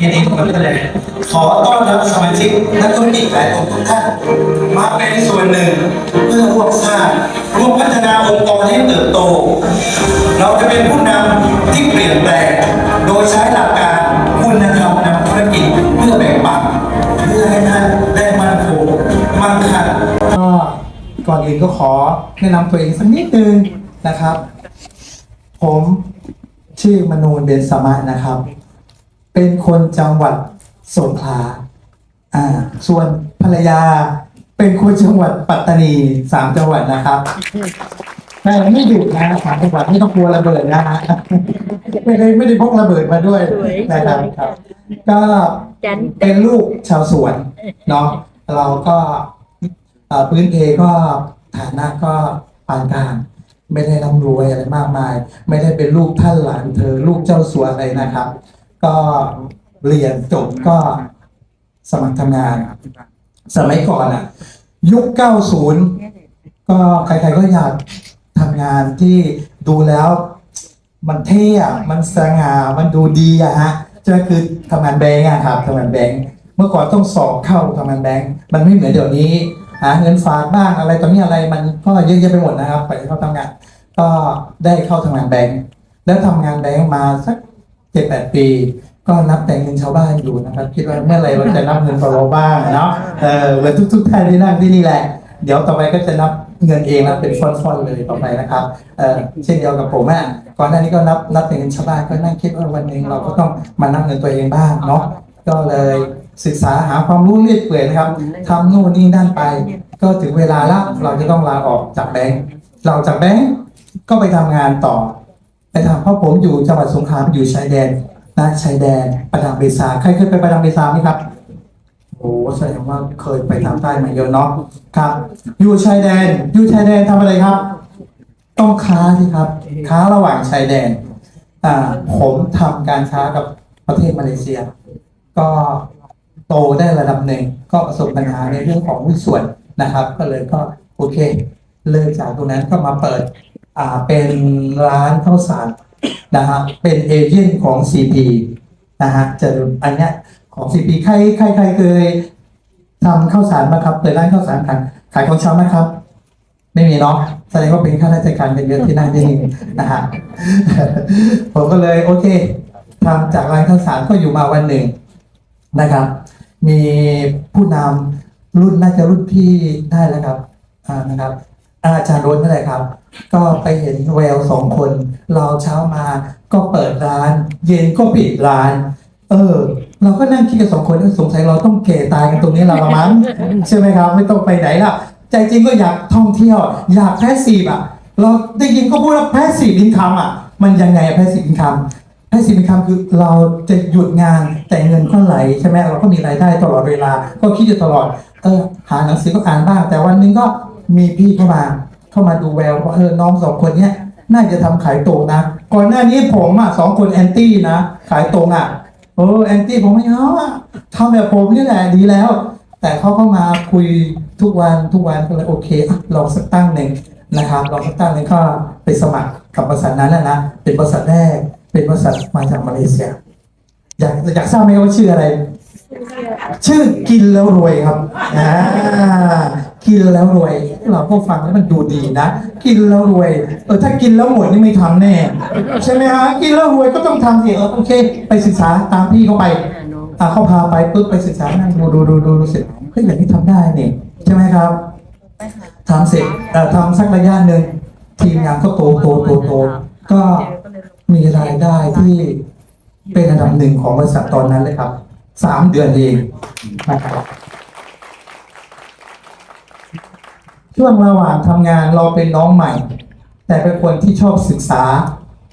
ยินดีกับท่านเลยขอต้อนรับสมาชิกนักธุรกิจหลายคนทุกท่านมาเป็นส่วนหนึ่ง เพื่อร่วมสร้างร่วมพัฒนาองค์กรให้เติบโต เราจะเป็นผู้นำที่เปลี่ยนแปลงโดยใช้หลักการคุณธรรมนำธุรกิจเพื่อแบ่งปันเพื่อให้ท่านได้มั่นคงมั่งคั่งก็ก่อนอื่นก็ขอแนะนำตัวเองสักนิดนึงนะครับ ผมชื่อมนูนเบนสมะนะครับ เป็นคนจังหวัดสงขลาอ่าส่วนภรรยาเป็นคนจังหวัดปัตตานีสามจังหวัดนะครับแต่ไม่ดุนะสามจังหวัดไม่ต้องกลัวระเบิดนะฮะไม่ได้ไม่ได้พกระเบิดมาด้วยนะครับครับ ก็จันเป็นลูกชาวสวนเนาะเราก็เอ่อพื้นเพก็ฐานะก็ปานกลางไม่ได้ร่ำรวยอะไรมากมาย ไม่ได้เป็นลูกท่านหลานเธอ ลูกเจ้าสัวอะไรนะครับ ก็เรียนจบก็สมัครทำงาน สมัยก่อนอะยุค 90 ก็ใครๆก็อยากทำงานที่ดูแล้ว มันเท่อะมันสง่ามันดูดีอะฮะจะคือทำงานแบงก์อะครับทำงานแบงก์เมื่อก่อนต้องสอบเข้าทำงานแบงก์มันไม่เหมือนเดี๋ยวนี้หาเงินฝากบ้างอะไรตอนนี้อะไรมันก็เยอะแยะไปหมดนะครับไปเข้าทำงาน ก็ได้เข้าทำงานแบงก์แล้วทำงานแบงก์มาสัก เจ็ดแปดปี ก็นับแต่เงินชาวบ้านอยู่นะครับ คิดว่าเมื่อไหรเราจะนับเงินของเราบ้างเนาะเออเหมือนทุก ๆ ท่านที่นั่งที่นี่แหละ เดี๋ยวต่อไปก็จะนับเงินเองแล้วเป็นฟอนต์ๆเลยต่อไปนะครับเออเช่นเดียวกับผมอะก่อนหน้านี้ก็นับนับแต่เงินชาวบ้านก็นั่งคิดว่าวันหนึ่งเราก็ต้องมานับเงินตัวเองบ้างเนาะก็เลยศึกษาหาความรู้เรื่อยเปื่อยนะครับทำนู่นนี่นั่นไป ก็ถึงเวลาแล้วเราจะต้องลาออกจากแบงก์เราจากแบงก์ก็ไปทำงานต่อ ไปทำเพราะผมอยู่จังหวัดสงขลาอยู่ชายแดนนะชายแดนประดังเบซาใครเคยไปประดังเบซาไหมครับโอ้แสดงว่าเคยไปทางใต้มาเยอะเนาะครับ อยู่ชายแดนอยู่ชายแดนทำอะไรครับ ต้องค้าสิครับ ค้าระหว่างชายแดนอ่าผมทำการค้ากับประเทศมาเลเซีย ก็โตได้ระดับหนึ่งก็ประสบปัญหาในเรื่องของหุ้นส่วนนะครับ ก็เลยก็โอเค เลิกจากตรงนั้นก็มาเปิด อ่าเป็นร้านข้าวสารนะฮะเป็นเอเจนต์ของ CP นะฮะจะอันเนี้ยของ CP ใครใครใครเคยทำข้าวสารมาครับเปิดร้านข้าวสารขายขายของชำนะครับ ไม่มีเนาะแสดงว่าเป็นข้าราชการกันเยอะที่นั่งที่นี่นะฮะผมก็เลยโอเคทำจากร้านข้าวสารก็อยู่มาวันหนึ่งนะครับ มีผู้นำรุ่นน่าจะรุ่นพี่ได้แล้วครับอ่านะครับอาจารย์รนนั่นแหละครับ ก็ไปเห็นแววสองคน เราเช้ามาก็เปิดร้าน เย็นก็ปิดร้าน เออ เราก็นั่งคิดกันสองคนเออสงสัยเราต้องเก่ตายกันตรงนี้เราละมั้งใช่ไหมครับ ไม่ต้องไปไหนล่ะ ใจจริงก็อยากท่องเที่ยว อยากแพสซีฟอะ เราได้ยินก็พูดว่าแพสซีฟอินคัมอะ มันยังไงแพสซีฟอินคัมแพสซีฟอินคัมคือเราจะหยุดงานแต่เงินก็ไหลใช่ไหมเราก็มีรายได้ตลอดเวลา ก็คิดอยู่ตลอด เออหาหนังสือก็อ่านบ้าง แต่วันนึงก็มีพี่เข้ามา เข้ามาดูแววว่าเออน้องสองคนเนี้ยน่าจะทำขายตรงนะ ก่อนหน้านี้ผมอะสองคนแอนตี้นะ ขายตรงอะโอ้แอนตี้ผมไม่เอาอะทำแบบผมนี่แหละดีแล้ว แต่เขาก็มาคุยทุกวันทุกวันก็เลยโอเคอะลองสักตั้งหนึ่งนะครับลองสักตั้งหนึ่งก็ไปสมัครกับบริษัทนั้นนะนะเป็นบริษัทแรก เป็นบริษัทมาจากมาเลเซียอยากอยากทราบไหมว่าชื่ออะไร ชื่อกินแล้วรวยครับอ่า กินแล้วรวย เราก็ฟังแล้วมันดูดีนะ กินแล้วรวยเออถ้ากินแล้วหมดนี่ไม่ทำแน่ ใช่ไหมฮะกินแล้วรวยก็ต้องทำสิเออโอเค ไปศึกษาตามพี่เขาไปอ่าเขาพาไปปุ๊บไปศึกษานั่งดูดูดูดูดูเสร็จเฮ้ยอย่างนี้ทำได้เนี่ยใช่ไหมครับทำเสร็จเอ่อทำสักระยะหนึ่งทีมงานก็โตโตโตโตก็มีรายได้ที่เป็นอันดับหนึ่งของบริษัทตอนนั้นเลยครับสามเดือนเองนะครับ ช่วงระหว่างทำงานเราเป็นน้องใหม่ แต่เป็นคนที่ชอบศึกษา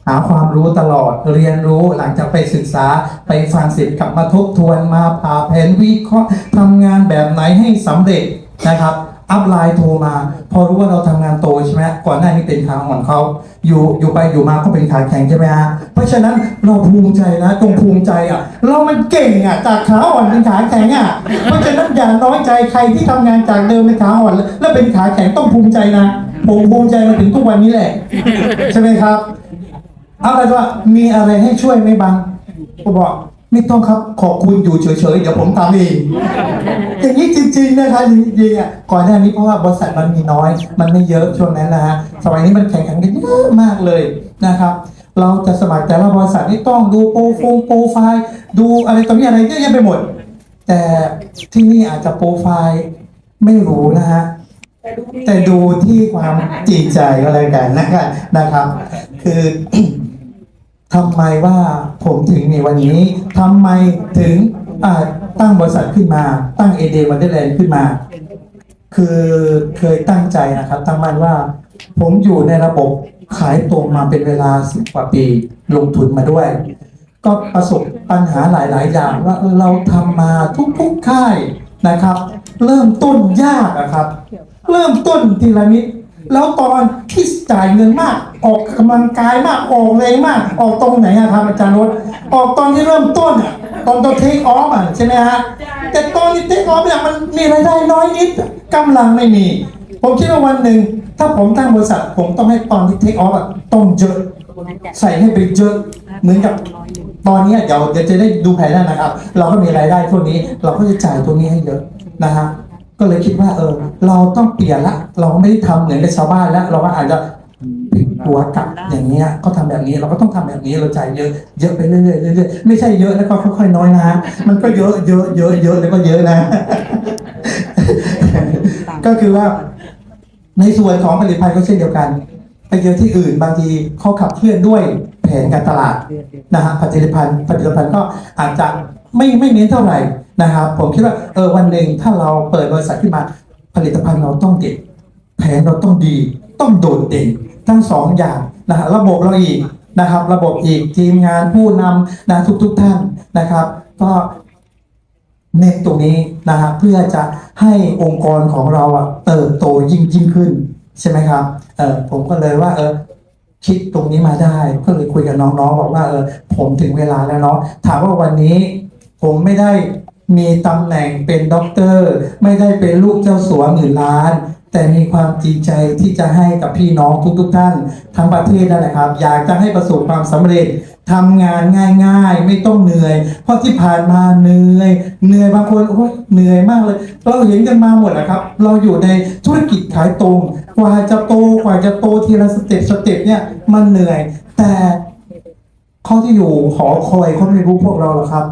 หาความรู้ตลอดเรียนรู้หลังจากไปศึกษาไปฟังเสร็จกลับมาทบทวนมาผ่าแผนวิเคราะห์ทำงานแบบไหนให้สำเร็จนะครับ อัพไลน์โทรมา พอรู้ว่าเราทำงานโตใช่ไหมก่อนหน้านี้เป็นขาอ่อนเขาอยู่อยู่ไปอยู่มาก็เป็นขาแข็งใช่ไหมฮะเพราะฉะนั้นเราภูมิใจนะจงภูมิใจอะ เรามันเก่งอะจากขาอ่อนเป็นขาแข็งอะเพราะฉะนั้นอย่าน้อยใจใครที่ทำงานจากเดิมเป็นขาอ่อน แล้วเป็นขาแข็งต้องภูมิใจนะผมภูมิใจมาถึงทุกวันนี้แหละ ใช่ไหมครับเอาไปว่ามีอะไรให้ช่วยไหมบังก็บอก ไม่ต้องครับขอบคุณอยู่เฉยๆเดี๋ยวผมทำเองอย่างนี้จริง ๆ นะครับจริงๆอะก่อนหน้านี้เพราะว่าบริษัทมันมีน้อย มันไม่เยอะช่วงนั้นนะฮะสมัยนี้มันแข่งขันกันเยอะมากเลยนะครับ เราจะสมัครแต่ละบริษัทนี่ต้องดูโปรโฟงโปรไฟล์ดูอะไรต่อมีอะไรเยอะแยะไปหมด แต่ที่นี่อาจจะโปรไฟล์ไม่รู้นะฮะแต่ดูที่ความจริงใจก็แล้วกันนะครับนะครับ คือ ทำไมว่าผมถึงในวันนี้ทำไมถึงตั้งบริษัทขึ้นมา ตั้งเอเดวันเดอร์แลนด์ขึ้นมา คือเคยตั้งใจนะครับ ตั้งมั่นว่า ผมอยู่ในระบบขายตรงมาเป็นเวลาสิบกว่าปีลงทุนมาด้วย ก็ประสบปัญหาหลาย ๆ อย่างว่าเออเราทำมาทุกๆค่ายนะครับ เริ่มต้นยากอะครับ เริ่มต้นทีละนิด แล้วตอนที่จ่ายเงินมาก ออกกำลังกายมากออกแรงมาก ออกตรงไหนอะครับอาจารย์รถออกตอนที่เริ่มต้นอะตอนตอนเทคออฟอะใช่ไหมฮะแต่ตอนที่เทคออฟเนี่ยมันมีรายได้น้อยนิดกำลังไม่มี ผมคิดว่าวันหนึ่งถ้าผมตั้งบริษัท ผมต้องให้ตอนที่เทคออฟอะต้องเยอะใส่ให้ไปเยอะเหมือนกับตอนเนี้ยเดี๋ยวเดี๋ยวจะได้ดูแผนแล้วนะครับ เราก็มีรายได้พวกนี้ เราก็จะจ่ายตรงนี้ให้เยอะนะฮะ ก็เลยคิดว่าเออ เราต้องเปลี่ยนละ เราไม่ได้ทำเหมือนกับชาวบ้านแล้ว เราก็อาจจะปิดหัวกลับอย่างเงี้ยก็ทำแบบนี้เราก็ต้องทำแบบนี้เราจ่ายเยอะเยอะไปเรื่อยๆเรื่อยๆไม่ใช่เยอะแล้วก็ค่อยๆน้อยนะฮะมันก็เยอะเยอะเยอะเยอะแล้วก็เยอะนะ ก็คือว่า ในส่วนของผลิตภัณฑ์ก็เช่นเดียวกัน ไปเจอที่อื่นบางทีเขาขับเคลื่อนด้วยแผนการตลาดนะฮะผลิตภัณฑ์ผลิตภัณฑ์ก็อาจจะไม่ไม่เน้นเท่าไหร่ นะครับ ผมคิดว่าเออวันหนึ่งถ้าเราเปิดบริษัทขึ้นมาผลิตภัณฑ์เราต้องเด็ดแผนเราต้องดี ต้องโดดเด่นทั้งสองอย่างนะฮะระบบเราอีกนะครับ ระบบอีกทีมงานผู้นำนะทุกทุกๆท่านนะครับ ก็เน้นตรงนี้นะครับเพื่อจะให้องค์กรของเราอะเติบโตยิ่งยิ่งขึ้น ใช่ไหมครับเออผมก็เลยว่าเออคิดตรงนี้มาได้ก็เลยคุยกับน้องๆบอกว่าเออผมถึงเวลาแล้วเนาะถามว่าวันนี้ผมไม่ได้ มีตำแหน่งเป็นด็อกเตอร์ ไม่ได้เป็นลูกเจ้าสัวหมื่นล้าน แต่มีความจริงใจที่จะให้กับพี่น้องทุกๆท่าน ทั้งประเทศนั่นแหละครับ อยากจะให้ประสบความสำเร็จทำงานง่ายๆ ไม่ต้องเหนื่อย เพราะที่ผ่านมาเหนื่อยเหนื่อยบางคนโอ้ยเหนื่อยมากเลย เราเห็นกันมาหมดนะครับ เราอยู่ในธุรกิจขายตรง กว่าจะโตกว่าจะโตทีละสเต็ปสเต็ปเนี่ยมันเหนื่อย แต่เขาที่อยู่หอคอยเขาไม่รู้พวกเราหรอกครับ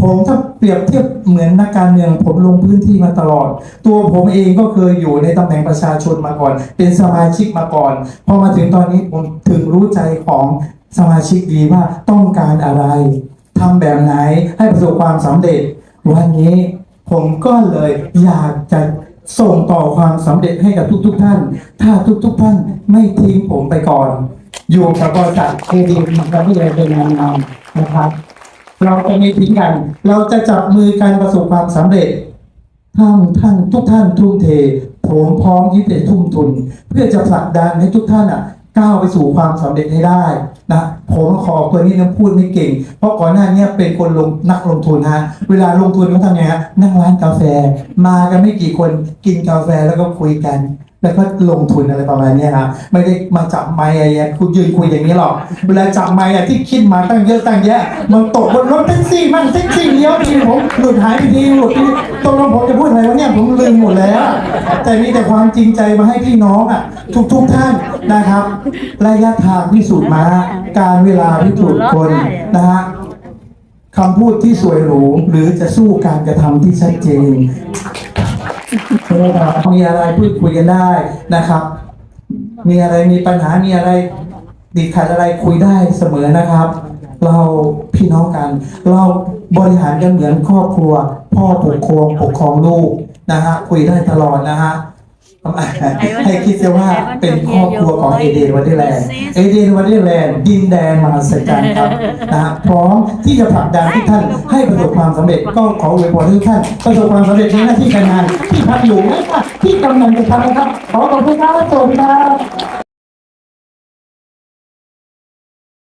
ผมถ้าเปรียบเทียบเหมือนนักการเมืองผมลงพื้นที่มาตลอด ตัวผมเองก็เคยอยู่ในตำแหน่งประชาชนมาก่อน เป็นสมาชิกมาก่อนพอมาถึงตอนนี้ผมถึงรู้ใจของสมาชิกดีว่าต้องการอะไรทำแบบไหนให้ประสบความสำเร็จ วันนี้ผมก็เลยอยากจะส่งต่อความสำเร็จให้กับทุก ๆ ท่าน ถ้าทุก ๆ ท่านไม่ทิ้งผมไปก่อน อยู่กับบริษัทเคดีมันไม่ได้เป็นงานๆนะครับ เราจะไม่ทิ้งกัน เราจะจับมือกันประสบความสำเร็จท่านท่านทุกท่านทุ่มเท ผมพร้อมที่จะทุ่มทุน เพื่อจะผลักดันให้ทุกท่านอะก้าวไปสู่ความสำเร็จให้ได้นะผมขอตัวนี้นะพูดไม่เก่ง เพราะก่อนหน้านี้เป็นคนลงนักลงทุนฮะเวลาลงทุนเขาทำไงฮะนั่งร้านกาแฟ มากันไม่กี่คนกินกาแฟแล้วก็คุยกัน แล้วก็ลงทุนอะไรประมาณนี้ครับไม่ได้มาจับไม้อะไรเงี้ยคุณยืนคุยอย่างนี้หรอก เวลาจับไม้อะที่คิดมาตั้งเยอะตั้งแยะ มันตกบนรถแท็กซี่มันแท็กซี่เลี้ยวทีผมหลุดหายไปทีหลุดทีตกลงผมจะพูดอะไรวะเนี่ยผมลืมหมดแล้ว แต่มีแต่ความจริงใจมาให้พี่น้องอะ ทุกทุกท่านนะครับ ระยะทางพิสูจน์มาการเวลาพิสูจน์คนนะฮะคำพูดที่สวยหรูหรือจะสู้การกระทำที่ชัดเจน มีอะไรพูดคุยกันได้นะครับ มีอะไรมีปัญหามีอะไรติดขัดอะไรคุยได้เสมอนะครับ เราพี่น้องกัน เราบริหารกันเหมือนครอบครัว พ่อปกครองปกครองลูกนะฮะคุยได้ตลอดนะฮะ ให้คิดเสียว่าเป็นครอบครัวของเอเดนวันเดอร์แลนด์เอเดนวันเดอร์แลนด์ดินแดนมหัศจรรย์ครับนะฮะพร้อมที่จะผลักดันทุกท่านให้ประสบความสำเร็จก็ขออวยพรให้ทุกท่านประสบความสำเร็จในหน้าที่การงานที่ทำอยู่และที่กำลังจะทำนะครับขอขอบคุณครับสวัสดีครับ